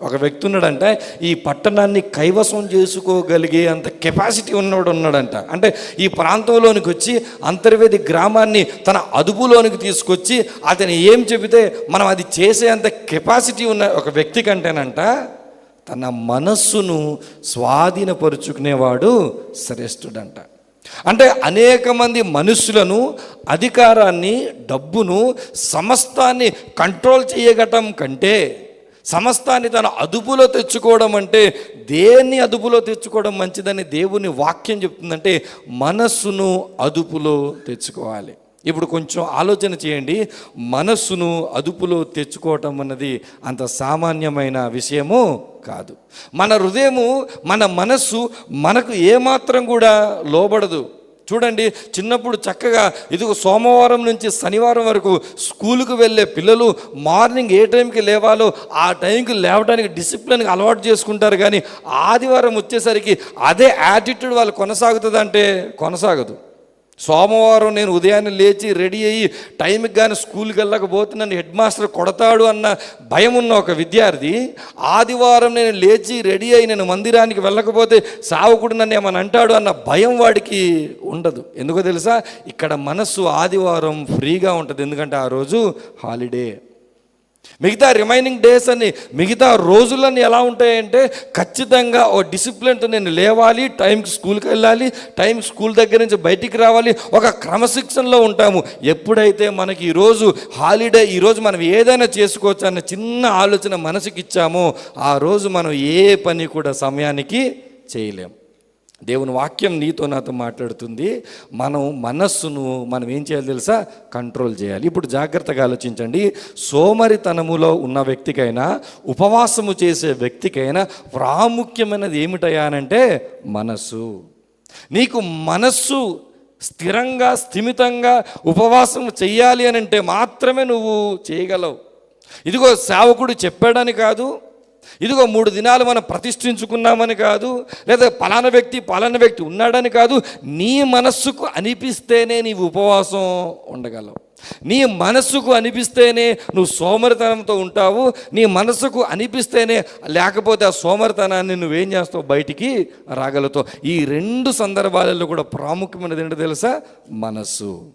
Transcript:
ఒక వ్యక్తి ఉన్నాడంట ఈ పట్టణాన్ని కైవసం చేసుకోగలిగే అంత కెపాసిటీ ఉన్నవాడు ఉన్నాడంట. అంటే ఈ ప్రాంతంలోనికి వచ్చి అంతర్వేది గ్రామాన్ని తన అదుపులోనికి తీసుకొచ్చి అతను ఏం చెబితే మనం అది చేసే అంత కెపాసిటీ ఉన్న ఒక వ్యక్తి కంటేనంట తన మనస్సును స్వాధీనపరుచుకునేవాడు శ్రేష్ఠుడంట. అంటే అనేక మంది మనుషులను అధికారాన్ని డబ్బును సమస్తాన్ని కంట్రోల్ చేయగటం కంటే సమస్తాన్ని తన అదుపులో తెచ్చుకోవడం అంటే దేన్ని అదుపులో తెచ్చుకోవడం మంచిదని దేవుని వాక్యం చెప్తుందంటే మనస్సును అదుపులో తెచ్చుకోవాలి. ఇప్పుడు కొంచెం ఆలోచన చేయండి. మనస్సును అదుపులో తెచ్చుకోవటం అన్నది అంత సామాన్యమైన విషయము కాదు. మన హృదయము మన మనస్సు మనకు ఏమాత్రం కూడా లోబడదు. చూడండి చిన్నప్పుడు చక్కగా ఇదిగో సోమవారం నుంచి శనివారం వరకు స్కూలుకు వెళ్ళే పిల్లలు మార్నింగ్ ఏ టైంకి లేవాలో ఆ టైంకి లేవడానికి డిసిప్లిన్కి అలవాటు చేసుకుంటారు. కానీ ఆదివారం వచ్చేసరికి అదే యాటిట్యూడ్ వాళ్ళు కొనసాగుతుందంటే కొనసాగదు. సోమవారం నేను ఉదయాన్నే లేచి రెడీ అయ్యి టైంకి కానీ స్కూల్కి వెళ్ళకపోతే నన్ను హెడ్ మాస్టర్ కొడతాడు అన్న భయం ఉన్న ఒక విద్యార్థి ఆదివారం నేను లేచి రెడీ అయ్యి నేను మందిరానికి వెళ్ళకపోతే సావుకుడు నన్ను ఏమని అంటాడు అన్న భయం వాడికి ఉండదు. ఎందుకో తెలుసా? ఇక్కడ మనస్సు ఆదివారం ఫ్రీగా ఉంటుంది. ఎందుకంటే ఆ రోజు హాలిడే. మిగతా రిమైనింగ్ డేస్ అని మిగతా రోజులన్నీ ఎలా ఉంటాయంటే ఖచ్చితంగా ఓ డిసిప్లిన్తో నేను లేవాలి టైంకి స్కూల్కి వెళ్ళాలి టైం స్కూల్ దగ్గర నుంచి బయటికి రావాలి ఒక క్రమశిక్షణలో ఉంటాము. ఎప్పుడైతే మనకి ఈరోజు హాలిడే ఈరోజు మనం ఏదైనా చేసుకోవచ్చు అన్న చిన్న ఆలోచన మనసుకి ఇచ్చామో ఆ రోజు మనం ఏ పని కూడా సమయానికి చేయలేము దేవుని వాక్యం నీతో నాతో మాట్లాడుతుంది. మనం మనస్సును మనం ఏం చేయాలి తెలుసా? కంట్రోల్ చేయాలి. ఇప్పుడు జాగ్రత్తగా ఆలోచించండి. సోమరితనములో ఉన్న వ్యక్తికైనా ఉపవాసము చేసే వ్యక్తికైనా ప్రాముఖ్యమైనది ఏమిటయ్యా అనంటే మనస్సు. నీకు మనస్సు స్థిరంగా స్థిమితంగా ఉపవాసం చెయ్యాలి అని అంటే మాత్రమే నువ్వు చేయగలవు. ఇదిగో సేవకుడు చెప్పాడని కాదు. ఇదిగో మూడు దినాలు మనం ప్రతిష్ఠించుకున్నామని కాదు లేదా పలానా వ్యక్తి పలానా వ్యక్తి ఉన్నాడని కాదు నీ మనస్సుకు అనిపిస్తేనే నీవు ఉపవాసం ఉండగలవు. నీ మనస్సుకు అనిపిస్తేనే నువ్వు సోమరితనంతో ఉంటావు నీ మనస్సుకు అనిపిస్తేనే లేకపోతే ఆ సోమరితనాన్ని నువ్వేం చేస్తావు? బయటికి రాగలుగుతావు. ఈ రెండు సందర్భాలలో కూడా ప్రాముఖ్యమైనది ఏంటో తెలుసా? మనస్సు.